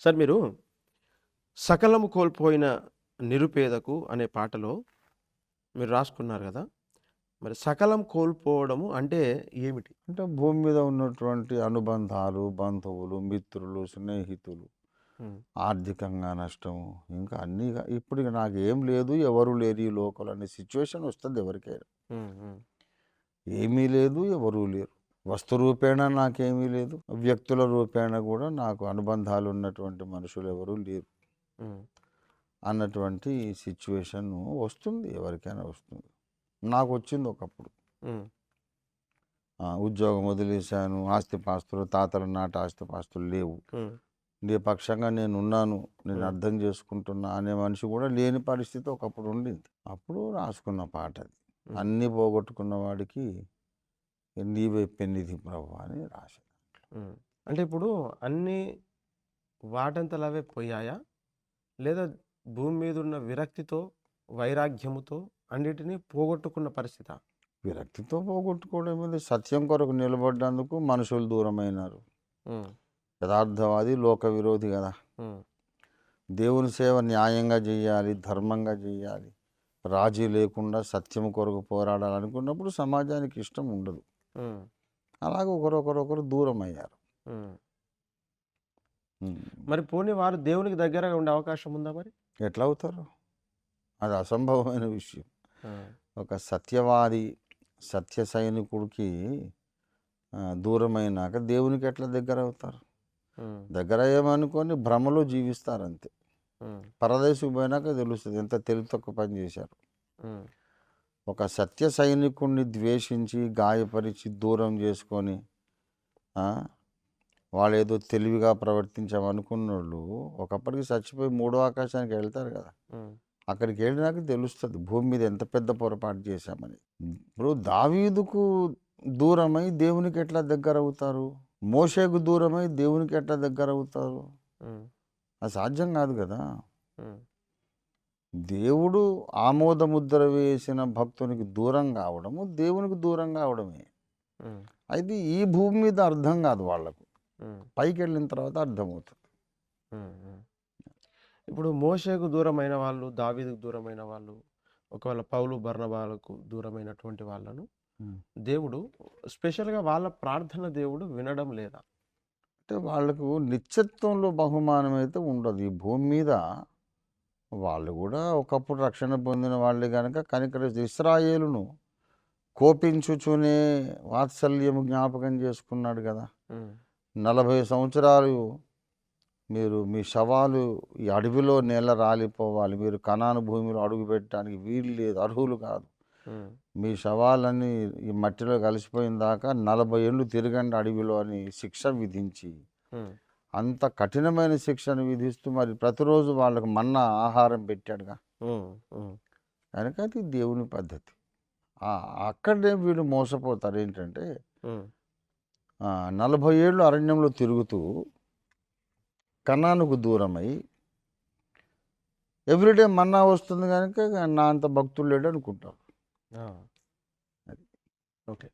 Sir మీరు సకలము కోల్పోయిన నిరుపేదకు అనే పాటలో మీరు రాసుకున్నారు కదా మరి సకలం కోల్పోవడము అంటే ఏమిటి? అంటే భూమి మీద ఉన్నటువంటి అనుబంధాలు బంధువులు మిత్రులు స్నేహితులు ఆర్థికంగా నష్టము ఇంకా అన్నీ ఇప్పుడు నాకు ఏం లేదు ఎవరు లేరు ఈ లోకల్ అనే సిచ్యువేషన్ వస్తుంది ఎవరికైనా. ఏమీ లేదు ఎవరూ లేరు. వస్తు రూపేణ నాకేమీ లేదు. వ్యక్తుల రూపేణ కూడా నాకు అనుబంధాలు ఉన్నటువంటి మనుషులు ఎవరూ లేరు. అన్నటువంటి సిచ్యువేషన్ వస్తుంది ఎవరికైనా వస్తుంది. నాకు వచ్చింది ఒకప్పుడు. ఉద్యోగం వదిలేశాను ఆస్తిపాస్తులు తాతల నాటి ఆస్తిపాస్తులు లేవు. నీ పక్షంగా నేను ఉన్నాను నేను. అర్థం చేసుకుంటున్నా అనే మనిషి కూడా లేని పరిస్థితి ఒకప్పుడు ఉండింది. అప్పుడు రాసుకున్న పాట అది. అన్నీ పోగొట్టుకున్న వాడికి నీవే పెన్నిధి ప్రభు అని ఉమ్. అంటే ఇప్పుడు అన్ని వాటంతలవే పోయాయా? లేదా భూమి మీద ఉన్న విరక్తితో వైరాగ్యముతో అన్నిటినీ పోగొట్టుకున్న పరిస్థితి? విరక్తితో పోగొట్టుకోవడం మీద సత్యం కొరకు నిలబడ్డందుకు మనుషులు దూరమైనారు. యథార్థవాది లోక విరోధి కదా దేవుని సేవ న్యాయంగా చేయాలి ధర్మంగా చేయాలి. రాజీ లేకుండా సత్యం కొరకు పోరాడాలనుకున్నప్పుడు సమాజానికి ఇష్టం ఉండదు. అలాగే ఒకరొకరొకరు దూరం అయ్యారు. మరి పోనీ వారు దేవునికి దగ్గరగా ఉండే అవకాశం ఉందా మరి? ఎట్లా అవుతారు అది అసంభవమైన విషయం. ఒక సత్యవాది సత్య సైనికుడికి దూరమైనాక దేవునికి ఎట్లా దగ్గర అవుతారు దగ్గర అయ్యామనుకొని భ్రమలో జీవిస్తారు అంతే ఉమ్, పరదేశకు పోయినాక తెలుస్తుంది ఎంత తెలివి తక్కువ పని చేశారు. ఒక సత్య సైనికుడిని ద్వేషించి గాయపరిచి దూరం చేసుకొని వాళ్ళు ఏదో తెలివిగా ప్రవర్తించామనుకున్న వాళ్ళు ఒకప్పటికి చచ్చిపోయి మూడో ఆకాశానికి వెళ్తారు కదా. అక్కడికి వెళ్ళినాక తెలుస్తుంది భూమి మీద ఎంత పెద్ద పొరపాటు చేశామని. ఇప్పుడు దావీదుకు దూరమై దేవునికి ఎట్లా దగ్గర అవుతారు మోషేకు దూరమై దేవునికి ఎట్లా దగ్గర అవుతారు అది సాధ్యం కాదు కదా. దేవుడు ఆమోద ముద్ర వేసిన భక్తునికి దూరం కావడము దేవునికి దూరం కావడమే. అయితే ఈ భూమి మీద అర్థం కాదు వాళ్ళకు. పైకి వెళ్ళిన తర్వాత అర్థమవుతుంది. ఇప్పుడు మోషేకు దూరమైన వాళ్ళు దావీదుకు దూరమైన వాళ్ళు ఒకవేళ పౌలు బర్ణబాలకు దూరమైనటువంటి వాళ్ళను. దేవుడు స్పెషల్గా వాళ్ళ ప్రార్థన దేవుడు వినడం లేదా? అంటే వాళ్ళకు నిత్యత్వంలో బహుమానం అయితే ఉండదు. ఈ భూమి మీద వాళ్ళు కూడా ఒకప్పుడు రక్షణ పొందిన వాళ్ళే కనుక కనికరిస్తూ ఇస్రాయేలును కోపించుచునే వాత్సల్యము జ్ఞాపకం చేసుకున్నాడు కదా. నలభై సంవత్సరాలు మీరు మీ శవాలు ఈ అడవిలో నేల రాలిపోవాలి. మీరు కణాను భూమిలో అడుగు పెట్టడానికి వీలు లేదు అర్హులు కాదు. మీ శవాలన్నీ ఈ మట్టిలో కలిసిపోయిన దాకా నలభై ఏళ్ళు తిరగండి అడవిలో అని శిక్ష విధించి. అంత కఠినమైన శిక్షను విధిస్తూ మరి ప్రతిరోజు వాళ్ళకు మన్నా ఆహారం పెట్టాడుగా. కనుక అది దేవుని పద్ధతి. అక్కడే వీళ్ళు మోసపోతారు ఏంటంటే నలభై ఏళ్ళు అరణ్యంలో తిరుగుతూ కన్నానుకు దూరమై ఎవ్రీడే మన్నా వస్తుంది కనుక నా అంత భక్తులు లేడు అనుకుంటారు ఆ. ఓకే.